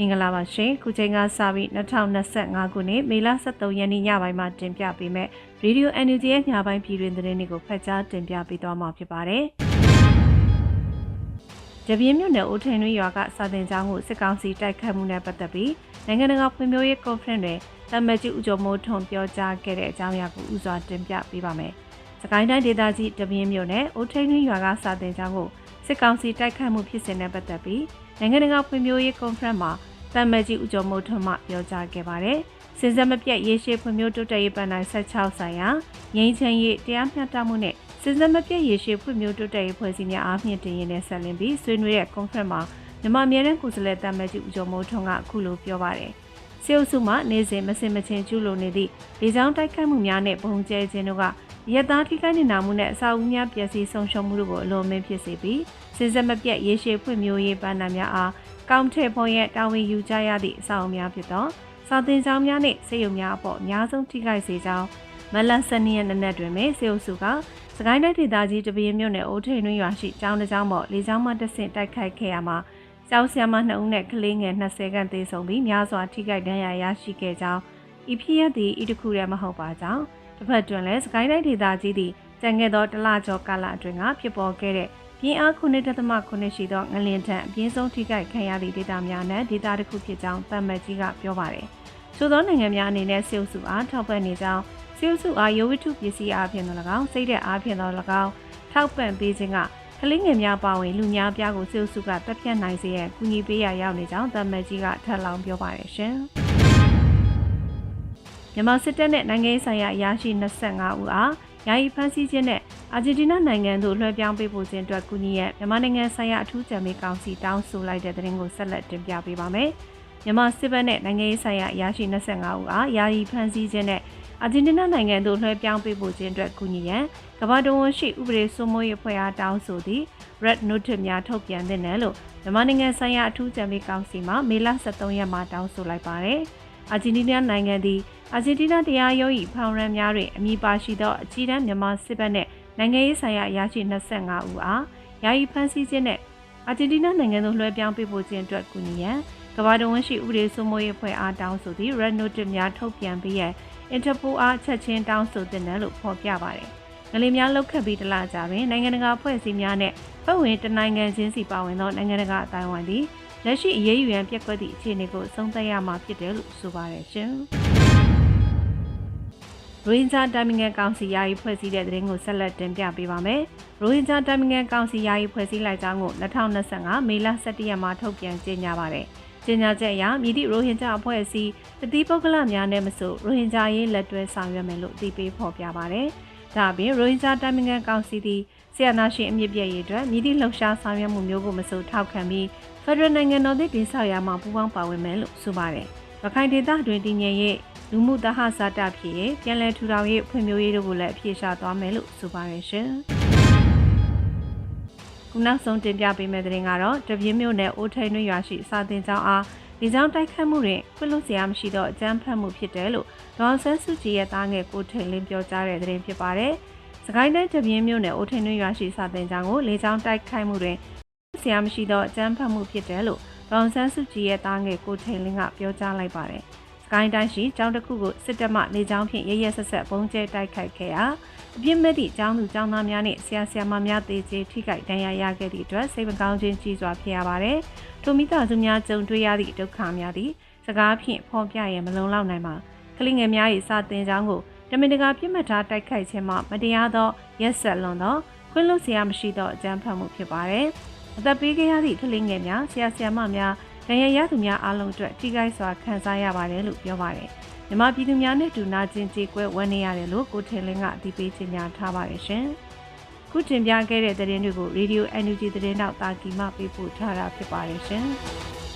မင်္ဂလာပါရှင်ခုချိန်ကစပြီး2025ခုနှစ်မေလ23ရက်နေ့ညပိုင်းမှာတင်ပြပေးမယ့် Radio NUG ရဲ့ညပိုင်းပြည်တွင်သတင်းတွေကိုဖတ်ကြားတင်ပြပေးသွားမှာဖြစ်ပါတယ်။တပြင်းမြို့နယ်ဦးထင်ရွေးရွာကစာတင်ကျောင်းကိုစစ်ကောင်စီတိုက်ခတ်မှုနဲ့ပတ်သက်ပြီးနိုင်ငံတကာဖွံ့ဖြိုးရေးကွန်ဖရင့်တွင်တမတ်ကြီးဦးကျော်မိုးထွန်းပြောကြားခဲ့တဲ့အကြောင်းအရာကိုဥစွာတင်ပြပေးပါမယ်။စကိုင်းတိုင်းဒေသကြီးတပြင်းမြို့နယ်ဦးထင်ရွေးရွာကစာတင်ကျောင်းကိုစစ်ကောင်စီတိုက်ခတ်မှုဖြစ်စဉ်နဲ့ပတ်သက်ပြီးနိုင်ငံတကာဖွံ့ဖြိုးရေးကွန်ဖရင့်မှာ တမတ်ကြီးဦးကျော်မိုးထွန်းမှပြောကြားခဲ့ပါတယ်။စင်စက်မပြတ်ရေရှည်ဖွံ့ဖြိုးတိုးတက်ရေးပန်းတိုင်း16ဆိုင်ရာငြိမ်းချမ်းရေးတရားမျှတမှုနဲ့စင်စက်မပြတ်ရေရှည်ဖွံ့ဖြိုးတိုးတက်ရေးဖွဲ့စည်းများအားဖြင့်တင်ရင်နဲ့ဆက်လင်းပြီးဆွေးနွေးတဲ့ကွန်ဖရင့်မှာမြန်မာအမြဲတမ်းကိုယ်စားလှယ်တမတ်ကြီးဦးကျော်မိုးထွန်းကအခုလိုပြောပါတယ်။စေအုပ်စုမှနေစဉ်မစင်မချင်းကျူးလွန်နေသည့်လေကြောင်းတိုက်ခိုက်မှုများနဲ့ပုံကျဲခြင်းတို့ကရက်သားထိခိုက်နေတာမှုနဲ့အစာအုပ်များပျက်စီးဆုံးရှုံးမှုတို့ကိုအလွန်မင်းဖြစ်စေပြီးစင်စက်မပြတ်ရေရှည်ဖွံ့ဖြိုးရေးပန်းတိုင်းများအား ကောင်းထည်ဖော်ရဲ့တာဝန်ယူကြရသည့်အဆောင်အများဖြစ်သောစာသင်ကျောင်းများနှင့်စေယုံများအပေါ်အများဆုံးထိခိုက်စေကြောင်းမလန်စနီရဲ့နက်နက်တွင်ပဲစေအုပ်စုကစကိုင်းတိုင်းဒေသကြီးတပင်းမြို့နယ်အိုးထိန်တွင်ရွာရှိကျောင်းတစ်ကျောင်းပေါ်လေကျောင်းမှတဆင့်တိုက်ခိုက်ခဲ့ရမှာကျောင်းဆရာမ2ဦးနဲ့ကလေးငယ်20ခန့်သေဆုံးပြီးများစွာထိခိုက်ဒဏ်ရာရရှိခဲ့ကြောင်းဤဖြစ်ရသည့်ဤတစ်ခုတည်းမဟုတ်ပါကြောင်းတစ်ဖက်တွင်လည်းစကိုင်းတိုင်းဒေသကြီးသည်ကြံခဲ့သောတလကျော်ကာလအတွင်းကဖြစ်ပေါ်ခဲ့တဲ့ ပြင်းအား9.9ရှိသောငလင်ထံအပြင်းဆုံးထိခိုက်ခံရသည့်ဒေသများနဲ့ဒေသတစ်ခုဖြစ်ကြောင်းတမ္မတ်ကြီးကပြောပါတယ်။သို့သောနိုင်ငံများအနေနဲ့စေုပ်စုအားထောက်ပံ့နေကြောင်းစေုပ်စုအားရုပ်ဝတ္ထုပစ္စည်းအားဖြင့်သော၎င်းစိတ်တဲ့အားဖြင့်သော၎င်းထောက်ပံ့ပေးခြင်းကကလေးငယ်များပါဝင်လူများပြားကိုစေုပ်စုကတက်ပြတ်နိုင်စေရန်ကူညီပေးရရောက်နေကြောင်းတမ္မတ်ကြီးကထပ်လောင်းပြောပါတယ်ရှင်။မြန်မာစစ်တပ်နဲ့နိုင်ငံရေးဆိုင်ရာအရာရှိ25ဦးအား ယာယီဖမ်းဆီးခြင်းနဲ့အာဂျင်တီးနားနိုင်ငံသို့လွှဲပြောင်းပေးပို့ခြင်းအတွက်ကူညီရမြန်မာနိုင်ငံဆိုင်ရာအထူးကြံပေးကောင်စီတောင်းဆိုလိုက်တဲ့သတင်းကိုဆက်လက်တင်ပြပေးပါမယ်။မြန်မာစစ်ဘက်နဲ့နိုင်ငံရေးဆိုင်ရာအရာရှိ25ဦးအားယာယီဖမ်းဆီးခြင်းနဲ့အာဂျင်တီးနားနိုင်ငံသို့လွှဲပြောင်းပေးပို့ခြင်းအတွက်ကူညီရန်ကမ္ဘာတော်ဝန်ရှိဥပဒေစိုးမိုးရေးအဖွဲ့အားတောင်းဆိုသည့် Red Notice များထုတ်ပြန်တဲ့နယ်လို့မြန်မာနိုင်ငံဆိုင်ရာအထူးကြံပေးကောင်စီမှမေလ23ရက်မှာတောင်းဆိုလိုက်ပါတယ်။ အာဂျင်တီးနားနိုင်ငံသည်အာဂျင်တီးနားတရားရုံး၏ဖောင်ရန်များတွင်အမိပါရှိသောအကြီးတန်းမြန်မာစစ်ဘက်နှင့်နိုင်ငံရေးဆိုင်ရာအရာရှိ25ဦးအားယာယီဖမ်းဆီးခြင်းနဲ့အာဂျင်တီးနားနိုင်ငံသို့လွှဲပြောင်းပေးပို့ခြင်းအတွက်ကူညီရန်ကမ္ဘာတော်ဝန်ရှိဥပဒေစိုးမိုးရေးအဖွဲ့အားတောင်းဆိုသည့် Red Notice များထုတ်ပြန်ပေးရန် Interpol အားချက်ချင်းတောင်းဆိုတဲ့နယ်လို့ဖော်ပြပါတယ်။ငလင်များလောက်ခတ်ပြီးတလားကြတွင်နိုင်ငံတကာဖွဲ့စည်းများနဲ့ဖွဲ့ဝင်တနိုင်ငံချင်းစီပါဝင်သောနိုင်ငံတကာအတိုင်းအဝိုင်းသည် လက်ရှိအရေးယူရန်ပြက်ကွက်သည့်အခြေအနေကိုဆုံးသက်ရမှာဖြစ်တယ်လို့ဆိုပါတယ်ရှင်။ရိုဟင်ဂျာတာမင်ငံကောင်စီယာယီဖွဲ့စည်းတဲ့သတင်းကိုဆက်လက်တင်ပြပေးပါမယ်။ရိုဟင်ဂျာတာမင်ငံကောင်စီယာယီဖွဲ့စည်းလိုက်ကြောင်းကို2025မေလ17ရက်မှာထုတ်ပြန်ကြေညာပါတယ်။ကြေညာချက်အရမြည်သည့်ရိုဟင်ဂျာအဖွဲ့အစည်းတတိပုဂ္ဂလများနဲ့မဆိုရိုဟင်ဂျာရေးလက်တွဲဆောင်ရွက်မယ်လို့အသိပေးဖော်ပြပါတယ်။ဒါအပြင်ရိုဟင်ဂျာတာမင်ငံကောင်စီသည်ဆီယနာရှင်အမြင့်ပြည့်ရေးအတွက်မြည်သည့်လှုပ်ရှားဆောင်ရွက်မှုမျိုးကိုမဆိုထောက်ခံပြီး ဖက်ဒရယ်နိုင်ငံတော်သည့်ဒေသရာမှာပူးပေါင်းပါဝင်မယ်လို့ဆိုပါတယ်။ရခိုင်ဒေသတွင်တည်ငြိမ်ရေးလူမှုတဟဇာတဖြစ်ရေးပြန်လည်ထူထောင်ရေးဖွံ့ဖြိုးရေးတို့ကိုလည်းအပြည့်ရှာသွားမယ်လို့ဆိုပါတယ်ရှင်။ခုနောက်ဆုံးတင်ပြပေးမယ့်သတင်းကတော့တပြင်းမြို့နယ်အိုးထိန်ရွာရှိစာတင်ကျောင်းအားဒီကြောင့်တိုက်ခတ်မှုတွင်ခွင့်လွှတ်စရာမရှိသောအကြမ်းဖက်မှုဖြစ်တယ်လို့ဒေါ်ဆန်းစုကြည်ရဲ့တားငယ်ကိုထိန်လင်းပြောကြားတဲ့သတင်းဖြစ်ပါတယ်။စကိုင်းတိုင်းတပြင်းမြို့နယ်အိုးထိန်ရွာရှိစာတင်ကျောင်းကိုလေကြောင်းတိုက်ခိုက်မှုတွင် ဆရာမရှိသောအကြမ်းဖက်မှုဖြစ်တယ်လို့ဒေါ်ဆန်းစုကြည်ရဲ့တားငယ်ကိုထိန်လင်းကပြောကြားလိုက်ပါတယ်။ကိုင်းတိုင်းရှိကျောင်းတစ်ခုကိုစစ်တပ်မှလေကြောင်းဖြင့်ရရဆက်ဆက်ပုံကျဲတိုက်ခိုက်ခဲ့ရာအပြစ်မဲ့သည့်ကျောင်းသူကျောင်းသားများနှင့်ဆရာဆရာမများတေကျေထိခိုက်ဒဏ်ရာရခဲ့သည့်အတွက်စိတ်မကောင်းခြင်းကြီးစွာဖြစ်ရပါတယ်။ထိုမိသားစုများကြုံတွေ့ရသည့်ဒုက္ခများသည်စကားဖြင့်ဖော်ပြရမလုံလောက်နိုင်ပါကလေးငယ်များ၏စာသင်ကျောင်းကိုတမင်တကာပြစ်မှတ်ထားတိုက်ခိုက်ခြင်းမှမတရားသောရက်ဆက်လွန်သောခွင့်လွှတ်စရာမရှိသောအကြမ်းဖက်မှုဖြစ်ပါတယ်။ အသက်ပေးခဲ့ရသည့်ကလေးငယ်များဆရာဆရာမများဒဏ်ရာရသူများအားလုံးအတွက်ထိခိုက်စွာခံစားရပါတယ်လို့ပြောပါတယ်။မြမပြည်သူများနဲ့တူနာကျင်ကြေကွဲဝန်းနေရတယ်လို့ကိုထင်လင်းကအသိပေးကြေညာထားပါတယ်ရှင်။ခုတင်ပြခဲ့တဲ့သတင်းတွေကို Radio NUG သတင်းတော့တာကီမပေးပို့ထားတာဖြစ်ပါတယ်ရှင်။